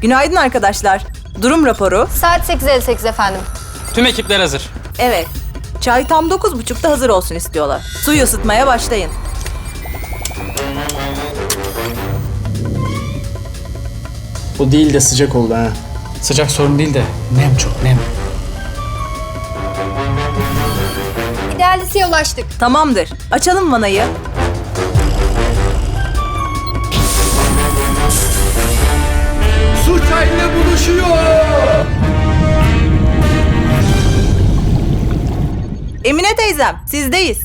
Günaydın arkadaşlar. Durum raporu. Saat 8.58 efendim. Tüm ekipler hazır. Evet. Çay tam 9.30'da hazır olsun istiyorlar. Suyu ısıtmaya başlayın. Bu değil de sıcak oldu ha. Sıcak sorun değil de nem çok nem. İdeal listeye ulaştık. Tamamdır. Açalım vanayı. Buluşuyor. Emine teyzem, sizdeyiz.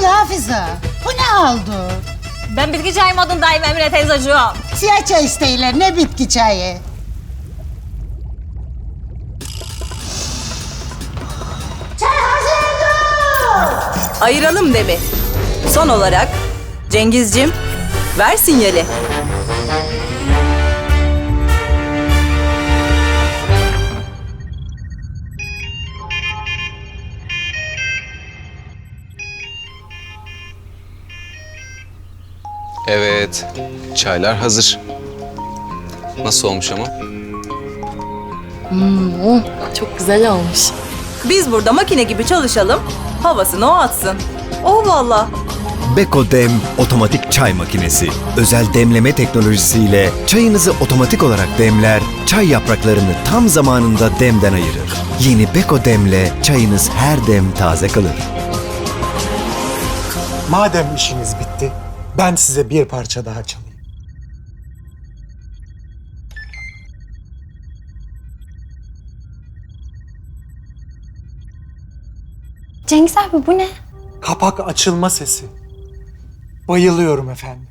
Ulan Hafize, bu ne oldu? Ben bitki çayı modundayım Emine teyzeciğim. Siyah çay isteyler, ne bitki çayı? Ayıralım demi. Son olarak Cengizcim, ver sinyali. Evet, çaylar hazır. Nasıl olmuş ama? Çok güzel olmuş. Biz burada makine gibi çalışalım, havasını o atsın. Oh valla. Beko Dem otomatik çay makinesi. Özel demleme teknolojisiyle çayınızı otomatik olarak demler, çay yapraklarını tam zamanında demden ayırır. Yeni Beko Dem'le çayınız her dem taze kalır. Madem işiniz bitti, ben size bir parça daha çalayım. Cengiz abi bu ne? Kapak açılma sesi. Bayılıyorum efendim.